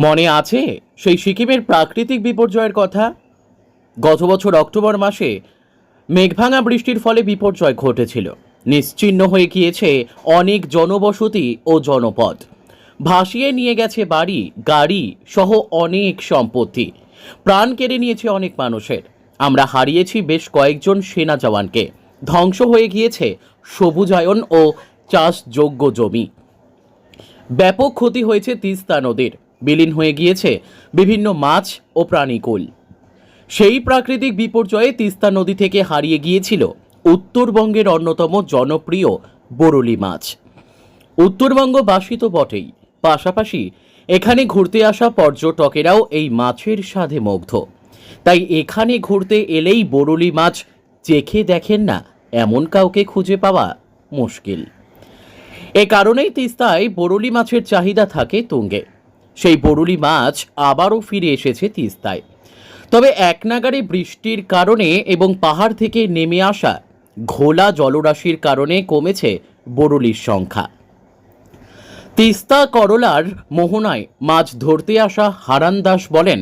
মনে আছে সেই সিকিমের প্রাকৃতিক বিপর্যয়ের কথা? গত বছর অক্টোবর মাসে মেঘভাঙা বৃষ্টির ফলে বিপর্যয় ঘটেছিল। নিশ্চিহ্ন হয়ে গিয়েছে অনেক জনবসতি ও জনপদ। ভাসিয়ে নিয়ে গেছে বাড়ি, গাড়ি সহ অনেক সম্পত্তি। প্রাণ কেড়ে নিয়েছে অনেক মানুষের। আমরা হারিয়েছি বেশ কয়েকজন সেনা জওয়ানকে। ধ্বংস হয়ে গিয়েছে সবুজায়ন ও চাষযোগ্য জমি। ব্যাপক ক্ষতি হয়েছে তিস্তা নদীর। বিলীন হয়ে গিয়েছে বিভিন্ন মাছ ও প্রাণীকুল। সেই প্রাকৃতিক বিপর্যয়ে তিস্তা নদী থেকে হারিয়ে গিয়েছিল উত্তরবঙ্গের অন্যতম জনপ্রিয় বরলি মাছ। উত্তরবঙ্গবাসী তো বটেই। পাশাপাশি এখানে ঘুরতে আসা পর্যটকেরাও এই মাছের স্বাদে মুগ্ধ। তাই এখানে ঘুরতে এলেই বরলি মাছ চেখে দেখেন না, এমন কাউকে খুঁজে পাওয়া মুশকিল। এ কারণেই তিস্তায় বরুলি মাছের চাহিদা থাকে তুঙ্গে। সেই বরুলি মাছ আবারও ফিরে এসেছে তিস্তায়। তবে একনাগারে বৃষ্টির কারণে এবং পাহাড় থেকে নেমে আসা ঘোলা জলরাশির কারণে কমেছে বরুলির সংখ্যা। তিস্তা করলার মোহনায় মাছ ধরতে আসা হারান দাস বলেন,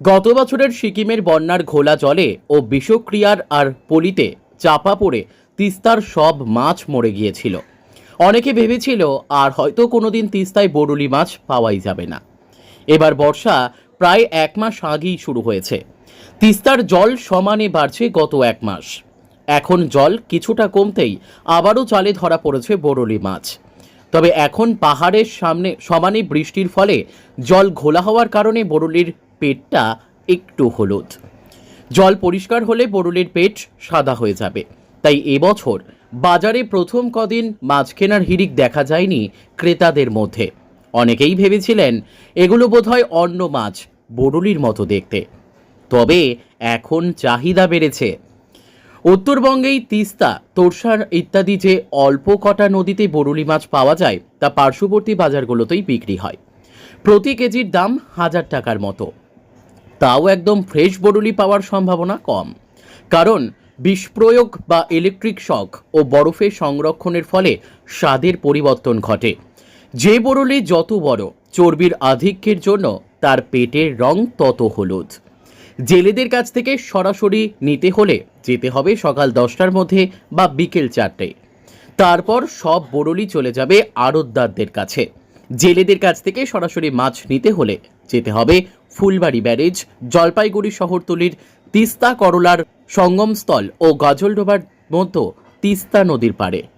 গত বছরের সিকিমের বন্যার ঘোলা জলে ও বিষক্রিয়ার আর পলিতে চাপা পড়ে তিস্তার সব মাছ মরে গিয়েছিল। অনেকে ভেবেছিল, আর হয়তো কোনোদিন তিস্তায় বরুলি মাছ পাওয়াই যাবে না। এবার বর্ষা প্রায় এক মাস আগেই শুরু হয়েছে। তিস্তার জল সমানে বাড়ছে গত এক মাস। এখন জল কিছুটা কমতেই আবারও চালে ধরা পড়েছে বরলি মাছ। তবে এখন পাহাড়ের সামনে সমানে বৃষ্টির ফলে জল ঘোলা হওয়ার কারণে বরলির পেটটা একটু হলুদ। জল পরিষ্কার হলে বরুলের পেট সাদা হয়ে যাবে। তাই এবছর বাজারে প্রথম কদিন মাছ কেনার হিড়িক দেখা যায়নি ক্রেতাদের মধ্যে। অনেকেই ভেবেছিলেন এগুলো বোধহয় অন্য মাছ বরুলির মতো দেখতে। তবে এখন চাহিদা বেড়েছে। উত্তরবঙ্গেই তিস্তা, তোরসার ইত্যাদি যে অল্প কটা নদীতে বরুলি মাছ পাওয়া যায়, তা পার্শ্ববর্তী বাজারগুলোতেই বিক্রি হয়। প্রতি কেজির দাম হাজার টাকার মতো। তাও একদম ফ্রেশ বরুলি পাওয়ার সম্ভাবনা কম। কারণ বিষপ্রয়োগ বা ইলেকট্রিক শক ও বরফে সংরক্ষণের ফলে স্বাদের পরিবর্তন ঘটে। যে বরুলি যত বড়, চর্বির আধিক্যের জন্য তার পেটের রং তত হলুদ। জেলেদের কাছ থেকে সরাসরি নিতে হলে যেতে হবে সকাল দশটার মধ্যে বা বিকেল চারটে। তারপর সব বরলি চলে যাবে আড়তদারদের কাছে। জেলেদের কাছ থেকে সরাসরি মাছ নিতে হলে যেতে হবে ফুলবাড়ি ব্যারেজ, জলপাইগুড়ি শহরতলির তিস্তা করলার সঙ্গমস্থল ও গজলডোবার মধ্যে তিস্তা নদীর পাড়ে।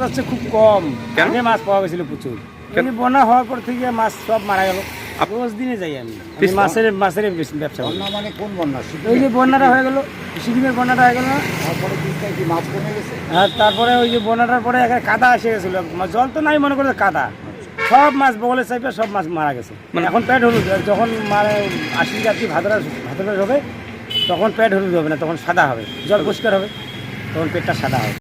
যাচ্ছে খুব কম। কেন? আগে মাছ পাওয়া গেছিল প্রচুর। কিন্তু বন্যা হওয়ার পর থেকে মাছ সব মারা গেল। রোজ দিনে যাই আমি। আমি? মাছের মাছের বেশি ব্যবসা করি। বন্যা মানে কোন বন্যা? ওই যে বন্যাটা হয়ে গেল। সিকিমের বন্যাটা হয়ে গেল। না তারপরে কি মাছ কমে গেছে? আর তারপরে ওই যে বন্যাটার পরে এখানে কাদা এসে গেছিল। মা- জল তো নাই মনে করে কাদা। সব মাছ বগলের সাইডে সব মাছ মারা গেছে। মানে- এখন পেট হলুদ। আর যখন মানে আশি যাত্রী ভাতরা ভাতরা হবে তখন পেট হলুদ হবে না তখন সাদা হবে। জল পরিষ্কার হবে তখন পেটটা সাদা হবে।